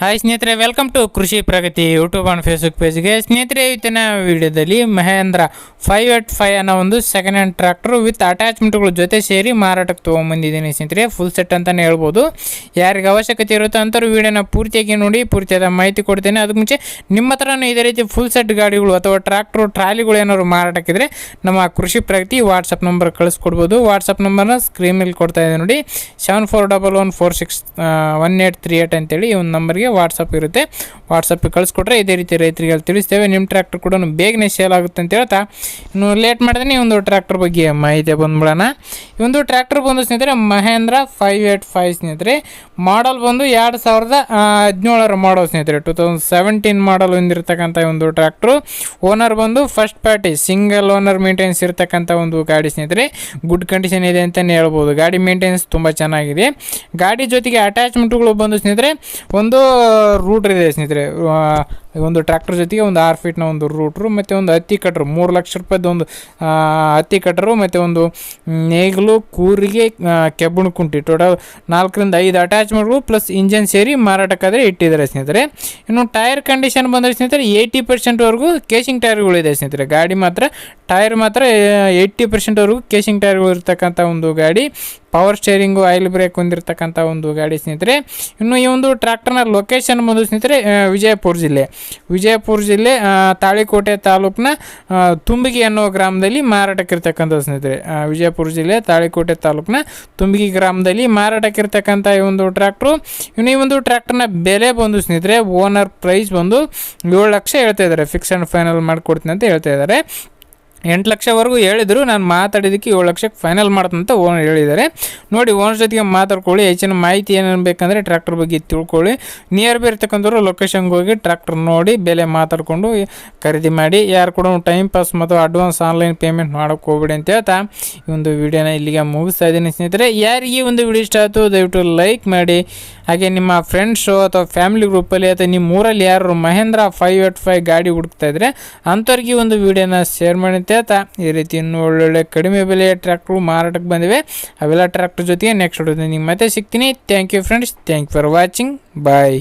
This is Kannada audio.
ಹಾಯ್ ಸ್ನೇಹಿತರೆ welcome to Krishi Pragati YouTube and Facebook ಪೇಜ್ಗೆ ಸ್ನೇಹಿತರೆ, ಇವತ್ತಿನ ವಿಡಿಯೋದಲ್ಲಿ ಮಹೇಂದ್ರ ಫೈವ್ ಏಟ್ ಫೈವ್ ಅನ್ನೋ ಒಂದು ಸೆಕೆಂಡ್ ಹ್ಯಾಂಡ್ ಟ್ರ್ಯಾಕ್ಟರ್ ವಿತ್ ಅಟ್ಯಾಚ್ಮೆಂಟ್ಗಳ ಜೊತೆ ಸೇರಿ ಮಾರಾಟಕ್ಕೆ ತೊಗೊಂಬಂದಿದ್ದೀನಿ ಸ್ನೇಹಿತರೆ. ಫುಲ್ ಸೆಟ್ ಅಂತಲೇ ಹೇಳ್ಬೋದು. ಯಾರಿಗೆ ಅವಶ್ಯಕತೆ ಇರುತ್ತೋ ಅಂತವ್ರು ವಿಡಿಯೋನ ಪೂರ್ತಿಯಾಗಿ ನೋಡಿ, ಪೂರ್ತಿಯಾದ ಮಾಹಿತಿ ಕೊಡ್ತೇನೆ. ಅದಕ್ಕೆ ಮುಂಚೆ ನಿಮ್ಮ ಹತ್ರನೂ ಇದೇ ರೀತಿ ಫುಲ್ ಸೆಟ್ ಗಾಡಿಗಳು ಅಥವಾ ಟ್ರ್ಯಾಕ್ಟ್ರು ಟ್ರಾಲಿಗಳು ಏನಾದ್ರು ಮಾರಾಟಕ್ಕಿದ್ರೆ ನಮ್ಮ ಕೃಷಿ ಪ್ರಗತಿ ವಾಟ್ಸಪ್ ನಂಬರ್ ಕಳಿಸ್ಕೊಡ್ಬೋದು. ವಾಟ್ಸಪ್ ನಂಬರ್ನ ಸ್ಕ್ರೀನ್ ಮೇಲೆ ಕೊಡ್ತಾ ಇದೆ ನೋಡಿ. Seven four double one four six one eight three eight ಅಂತೇಳಿ ಈ ಒಂದು ನಂಬರ್ಗೆ ವಾಟ್ಸಪ್ ಇರುತ್ತೆ. ವಾಟ್ಸಪ್ಗೆ ಕಳಿಸ್ಕೊಟ್ರೆ ಇದೇ ರೀತಿ ರೈತರಿಗೆ ತಿಳಿಸ್ತೇವೆ. ನಿಮ್ಮ ಟ್ರ್ಯಾಕ್ಟರ್ ಕೂಡ ಬೇಗನೆ ಸೇಲ್ ಆಗುತ್ತೆ ಅಂತ ಹೇಳ್ತಾ, ಇನ್ನು ಲೇಟ್ ಮಾಡಿದ್ರೆ ಈ ಒಂದು ಟ್ರ್ಯಾಕ್ಟರ್ ಬಗ್ಗೆ ಮಾಹಿತಿ ಬಂದ್ಬಿಡೋಣ. ಈ ಒಂದು ಟ್ರ್ಯಾಕ್ಟರ್ ಬಂದು ಸ್ನೇಹಿತರೆ, ಮಹೇಂದ್ರ ಫೈವ್ ಏಟ್ ಫೈವ್ ಸ್ನೇಹಿತರೆ ಮಾಡಲ್ ಬಂದು ಎರಡು ಸಾವಿರದ ಹದಿನೇಳರ ಮಾಡಲ್ ಸ್ನೇಹಿತರೆ. ಟೂ ತೌಸಂಡ್ ಸೆವೆಂಟೀನ್ ಮಾಡಲ್ ಹೊಂದಿರತಕ್ಕಂಥ ಒಂದು ಟ್ರ್ಯಾಕ್ಟ್ರು ಓನರ್ ಬಂದು first party single owner maintenance ಇರತಕ್ಕಂಥ ಒಂದು ಗಾಡಿ ಸ್ನೇಹಿತರೆ. ಗುಡ್ ಕಂಡೀಷನ್ ಇದೆ ಅಂತಲೇ ಹೇಳ್ಬೋದು. ಗಾಡಿ ಮೇಂಟೆನೆನ್ಸ್ ತುಂಬ ಚೆನ್ನಾಗಿದೆ. ಗಾಡಿ ಜೊತೆಗೆ ಅಟ್ಯಾಚ್ಮೆಂಟ್ಗಳು ಬಂದು ಸ್ನೇಹಿತರೆ, ಒಂದು ರೂಟ್ರ್ ಇದೆ ಸ್ನೇಹಿತರೆ. ಕಿತ್ತರೆ ಒಂದು ಟ್ರ್ಯಾಕ್ಟರ್ ಜೊತೆಗೆ ಒಂದು ಆರು ಫೀಟ್ನ ಒಂದು ರೂಟ್ರು ಮತ್ತು ಒಂದು ಹತ್ತಿ ಕಟ್ರು, ಮೂರು ಲಕ್ಷ ರೂಪಾಯಿದು ಒಂದು ಹತ್ತಿ ಕಟ್ರು, ಮತ್ತು ಒಂದು ನೇಗಿಲು, ಕೂರಿಗೆ ಕೆಬ್ಬಣ ಕುಂಟಿ. ಟೋಟಲ್ ನಾಲ್ಕರಿಂದ ಐದು ಅಟ್ಯಾಚ್ಮೆಂಟ್ಗಳು ಪ್ಲಸ್ ಇಂಜನ್ ಸೇರಿ ಮಾರಾಟಕ್ಕಾದರೆ ಇಟ್ಟಿದ್ದಾರೆ ಸ್ನೇಹಿತರೆ. ಇನ್ನು ಟೈರ್ ಕಂಡೀಷನ್ ಬಂದರೆ ಸ್ನೇಹಿತರೆ ಏಯ್ಟಿ ಪರ್ಸೆಂಟ್ವರೆಗೂ ಕೇಸಿಂಗ್ ಟೈರ್ಗಳಿದೆ ಸ್ನೇಹಿತರೆ. ಗಾಡಿ ಮಾತ್ರ ಟೈರ್ ಮಾತ್ರ ಏಯ್ಟಿ ಪರ್ಸೆಂಟ್ವರೆಗೂ ಕೇಸಿಂಗ್ ಟೈರ್ಗಳು ಇರ್ತಕ್ಕಂಥ ಒಂದು ಗಾಡಿ. ಪವರ್ ಸ್ಟೇರಿಂಗು ಆಯಿಲ್ ಬ್ರೇಕ್ ಹೊಂದಿರತಕ್ಕಂಥ ಒಂದು ಗಾಡಿ ಸ್ನೇಹಿತರೆ. ಇನ್ನು ಈ ಒಂದು ಟ್ರ್ಯಾಕ್ಟರ್ನ ಲೊಕೇಶನ್ ಬಂದು ಸ್ನೇಹಿತರೆ ವಿಜಯಪುರ ಜಿಲ್ಲೆ. ವಿಜಯಪುರ ಜಿಲ್ಲೆ ತಾಳಿಕೋಟೆ ತಾಲೂಕಿನ ತುಂಬಿಗಿ ಅನ್ನೋ ಗ್ರಾಮದಲ್ಲಿ ಮಾರಾಟಕ್ಕಿರ್ತಕ್ಕಂಥ ಸ್ನೇಹಿತರೆ. ವಿಜಯಪುರ ಜಿಲ್ಲೆ, ತಾಳಿಕೋಟೆ ತಾಲೂಕಿನ ತುಂಬಿಗಿ ಗ್ರಾಮದಲ್ಲಿ ಮಾರಾಟಕ್ಕಿರ್ತಕ್ಕಂಥ ಈ ಒಂದು ಟ್ರ್ಯಾಕ್ಟ್ರು. ಇನ್ನು ಈ ಒಂದು ಟ್ರ್ಯಾಕ್ಟರ್ನ ಬೆಲೆ ಬಂದು ಸ್ನೇಹಿತರೆ, ಓನರ್ ಪ್ರೈಸ್ ಬಂದು ಏಳು ಲಕ್ಷ ಹೇಳ್ತಾ ಇದ್ದಾರೆ. ಫಿಕ್ಸ್ ಆ್ಯಂಡ್ ಫೈನಲ್ ಮಾಡಿಕೊಡ್ತೀನಿ ಅಂತ ಹೇಳ್ತಾ ಇದ್ದಾರೆ. ಎಂಟು ಲಕ್ಷವರೆಗೂ ಹೇಳಿದರು, ನಾನು ಮಾತಾಡಿದ್ದಕ್ಕೆ ಏಳು ಲಕ್ಷಕ್ಕೆ ಫೈನಲ್ ಮಾಡ್ತಂತ ಓನರ್ ಹೇಳಿದ್ದಾರೆ. ನೋಡಿ, ಓನರ್ ಜೊತೆಗೆ ಮಾತಾಡ್ಕೊಳ್ಳಿ, ಹೆಚ್ಚಿನ ಮಾಹಿತಿ ಏನೇನು ಬೇಕಂದರೆ ಟ್ರ್ಯಾಕ್ಟರ್ ಬಗ್ಗೆ ತಿಳ್ಕೊಳ್ಳಿ. ನಿಯರ್ ಬೈ ಇರ್ತಕ್ಕಂಥವ್ರು ಲೊಕೇಶನ್ಗೆ ಹೋಗಿ ಟ್ರ್ಯಾಕ್ಟರ್ ನೋಡಿ, ಬೆಲೆ ಮಾತಾಡಿಕೊಂಡು ಖರೀದಿ ಮಾಡಿ. ಯಾರು ಕೂಡ ಟೈಮ್ ಪಾಸ್ ಮತ್ತು ಅಡ್ವಾನ್ಸ್ ಆನ್ಲೈನ್ ಪೇಮೆಂಟ್ ಮಾಡೋಕ್ಕೆ ಹೋಗ್ಬಿಡಿ ಅಂತ ಹೇಳ್ತಾ ಈ ಒಂದು ವಿಡಿಯೋನ ಇಲ್ಲಿಗೆ ಮುಗಿಸ್ತಾ ಇದ್ದೀನಿ ಸ್ನೇಹಿತರೆ. ಯಾರಿಗೆ ಒಂದು ವಿಡಿಯೋ ಇಷ್ಟ ಆಯಿತು, ದಯವಿಟ್ಟು ಲೈಕ್ ಮಾಡಿ. ಹಾಗೆ ನಿಮ್ಮ ಫ್ರೆಂಡ್ಸು ಅಥವಾ ಫ್ಯಾಮಿಲಿ ಗ್ರೂಪಲ್ಲಿ ಅಥವಾ ನಿಮ್ಮ ಊರಲ್ಲಿ ಯಾರು ಮಹೇಂದ್ರ ಫೈವ್ ಏಟ್ ಫೈವ್ ಗಾಡಿ ಹುಡುಕ್ತಾ ಇದ್ದರೆ ಅಂಥವ್ರಿಗೆ ಒಂದು ವಿಡಿಯೋನ ಶೇರ್ ಮಾಡಿ ಅಂತ ಈ ರೀತಿ ಇನ್ನೂ ಒಳ್ಳೊಳ್ಳೆ ಕಡಿಮೆ ಬೆಲೆಯ ಟ್ರ್ಯಾಕ್ಟ್ರು ಮಾರಾಟಕ್ಕೆ ಬಂದಿವೆ. ಅವೆಲ್ಲ ಟ್ರ್ಯಾಕ್ಟರ್ ಜೊತೆಗೆ ನೆಕ್ಸ್ಟ್ ವಿಡಿಯೋದಲ್ಲಿ ನಿಮ್ಗೆ ಮತ್ತೆ ಸಿಗ್ತೀನಿ. Thank you friends thank for watching bye